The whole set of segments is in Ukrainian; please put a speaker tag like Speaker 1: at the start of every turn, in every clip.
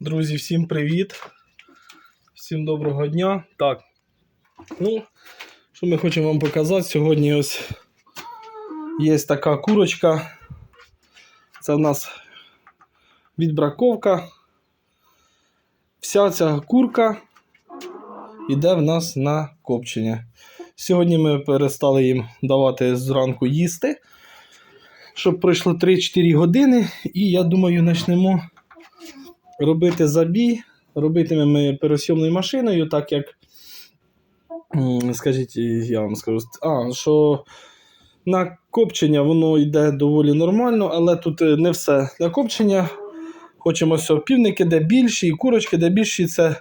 Speaker 1: Друзі, всім привіт! Всім доброго дня. Так, ну, що ми хочемо вам показати? Сьогодні ось є така курочка. Це в нас відбраковка. Вся ця курка йде в нас на копчення. Сьогодні ми перестали їм давати зранку їсти, щоб пройшло 3-4 години, і я думаю, почнемо робити забій, робитиме ми пересйомною машиною, так як, скажіть, я вам скажу, а, що на копчення воно йде доволі нормально, але тут е, не все на копчення. Хочемо все, півники, де більші, і курочки, де більші, це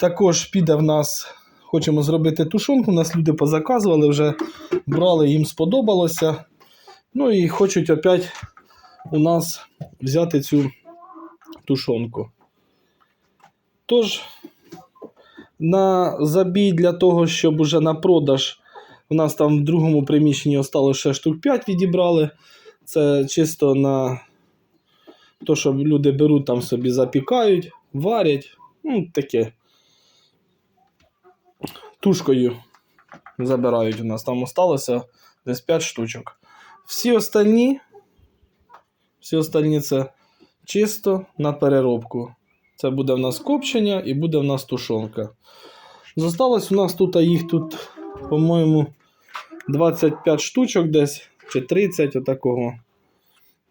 Speaker 1: також піде в нас. Хочемо зробити тушонку, нас люди позаказували, вже брали, їм сподобалося. Ну і хочуть опять у нас взяти цю тушонку. Тож, на забій для того, щоб уже на продаж, у нас там в другому приміщенні осталося ще штук 5 відібрали. Це чисто на те, що люди беруть там собі запікають, варять. ну Таке. Тушкою забирають у нас. Там осталося десь 5 штучок. Всі остальні, всі остальні це чисто на переробку. Це буде в нас копчення і буде в нас тушонка. Зосталось у нас тут, а їх тут, по-моєму, 25 штучок десь чи 30 отакого.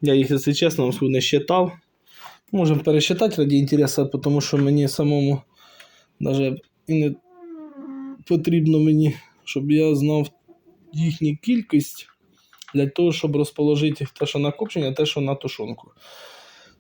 Speaker 1: Я їх, якщо чесно, не считав. Можемо пересчитати раді інтересу, тому що мені самому навіть і не потрібно мені, щоб я знав їхню кількість для того, щоб розположити те, що на копчення, а те, що на тушонку.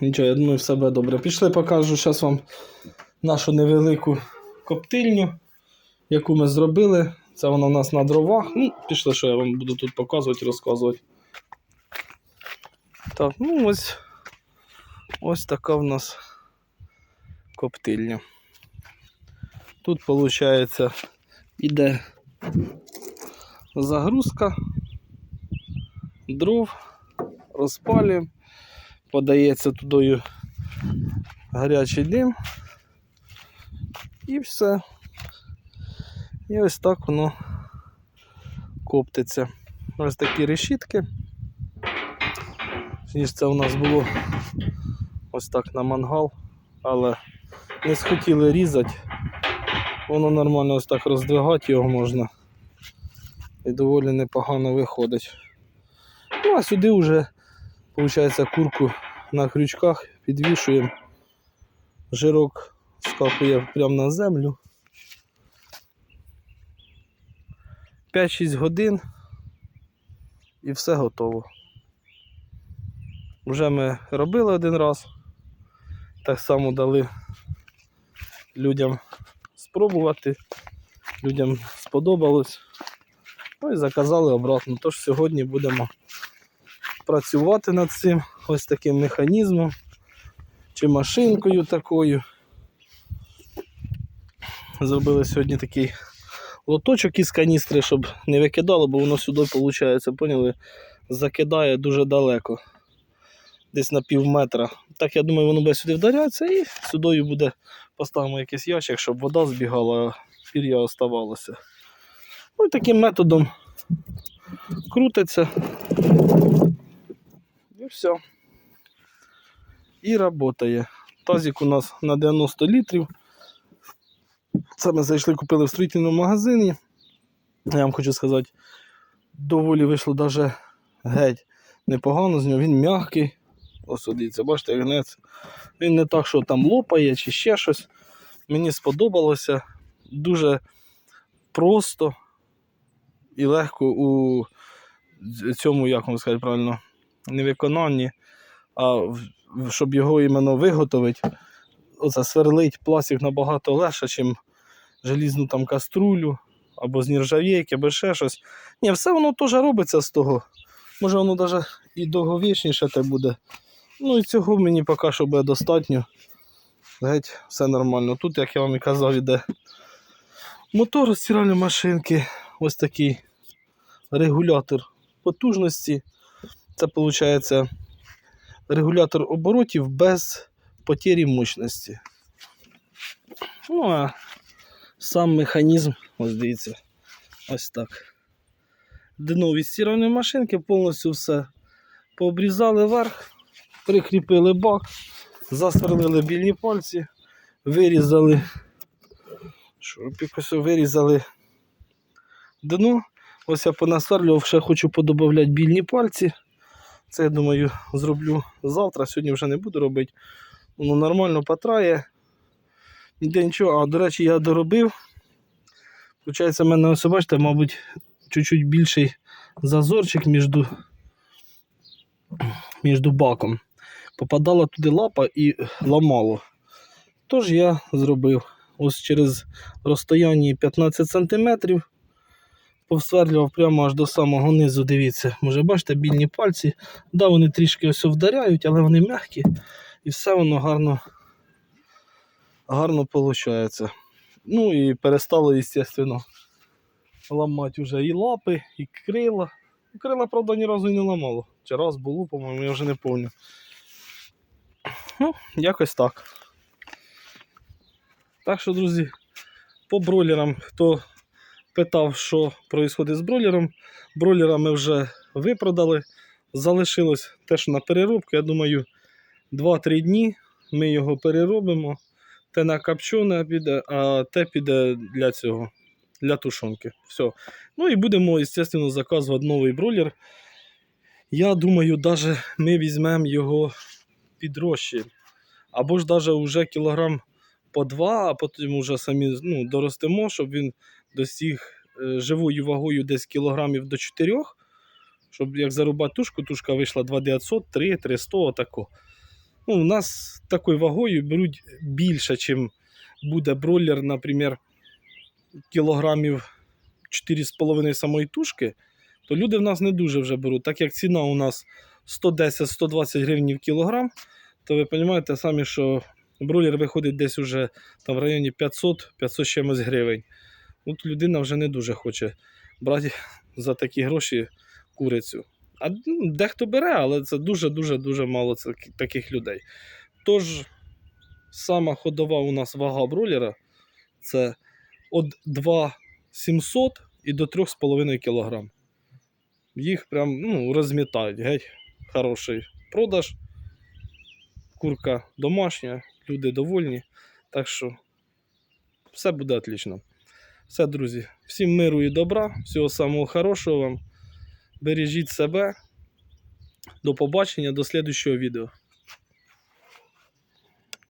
Speaker 1: Нічого, я думаю, все буде добре. Пішли, покажу зараз вам нашу невелику коптильню, яку ми зробили. Це вона у нас на дровах. Ну, Пішли, що я вам буду тут показувати розказувати. Так, ну ось ось така в нас коптильня. Тут, виходить, іде загрузка, дров, розпалюємо подається туди гарячий дим і все. І ось так воно коптиться. Ось такі решітки. Це у нас було ось так на мангал, але не схотіли різати, воно нормально ось так роздвигати його можна і доволі непогано виходить. Ну а сюди вже Получається, курку на крючках підвішуємо, жирок скапує прямо на землю. 5-6 годин і все готово. Вже ми робили один раз, так само дали людям спробувати, людям сподобалось, ну і заказали обратно. Тож сьогодні будемо працювати над цим ось таким механізмом чи машинкою такою. Зробили сьогодні такий лоточок із каністри, щоб не викидало, бо воно сюди, виходить, поняли, закидає дуже далеко, десь на пів метра. Так, я думаю, воно буде сюди вдарятися і сюди буде поставимо якийсь ящик, щоб вода збігала, а пір'я оставалося. Ну і таким методом крутиться все. І працює. Тазик у нас на 90 літрів. Це ми зайшли, купили в строїтельному магазині. Я вам хочу сказати, доволі вийшло навіть геть непогано з нього, він м'який. Ось дивіться, бачите, гнець. Він не так, що там лопає чи ще щось. Мені сподобалося. Дуже просто і легко у цьому, як вам сказати правильно. Невиконанні, а щоб його іменно виготовити, оце сверлить пластик набагато легше, ніж желізну там каструлю або з нержавійки, або ще щось. Ні, все воно теж робиться з того. Може воно навіть і довговічніше те буде. Ну і цього мені поки що буде достатньо. Геть, все нормально. Тут, як я вам і казав, іде мотор стиральної машинки, ось такий регулятор потужності. Це виходить регулятор оборотів без потері мощності. Ну, а сам механізм, ось дивіться, ось так. Дно від стіраної машинки повністю все пообрізали верх, прикріпили бак, засверлили більні пальці, вирізали, ось вирізали дно. Ось я понасверлював, ще хочу подобавляти більні пальці. Це, я думаю, зроблю завтра, сьогодні вже не буду робити. Воно нормально потрає. Ніде нічого, а до речі, я доробив. Получається, в мене ось бачите, мабуть, чуть-чуть більший зазорчик між між баком. Попадала туди лапа і ламало. Тож я зробив ось через розстояння 15 см повсверлював прямо аж до самого низу. Дивіться, може, бачите, більні пальці. Да, вони трішки ось вдаряють, але вони м'які і все воно гарно гарно виходить. Ну і перестало, звісно, ламати вже і лапи, і крила. Ну, крила, правда, ні разу і не ламало. Чи раз було, по-моєму, я вже не пам'ятаю. Ну, якось так. Так що, друзі, по бройлерам, хто питав, що відбувається з бройлером. Бройлера ми вже випродали. Залишилось те, що на переробку. Я думаю, 2-3 дні ми його переробимо. Те на капчоне піде, а те піде для цього, для тушонки. Все. Ну і будемо, звісно, заказувати новий бройлер. Я думаю, навіть ми візьмемо його підрожче. Або ж навіть вже кілограм по два, а потім вже самі ну, доростемо, щоб він досяг е, живою вагою десь кілограмів до 4 щоб як зарубати тушку, тушка вийшла 2900, 3, 300, отако. Ну, У нас такою вагою беруть більше, ніж буде бройлер, наприклад, кілограмів 4,5 самої тушки, то люди в нас не дуже вже беруть. Так як ціна у нас 110-120 гривень в кілограм, то ви розумієте самі, що бройлер виходить десь уже там в районі 500-500 чимось гривень. Тут людина вже не дуже хоче брати за такі гроші курицю. А ну, дехто бере, але це дуже-дуже дуже мало таких людей. Тож, сама ходова у нас вага бройлера це від 2,700 і до 3,5 кг. Їх прям ну, розмітають геть хороший продаж. Курка домашня, люди довольні. Так що все буде отлично. Все, друзі, всім миру і добра, всього самого хорошого вам. Бережіть себе. До побачення, до слідчого відео.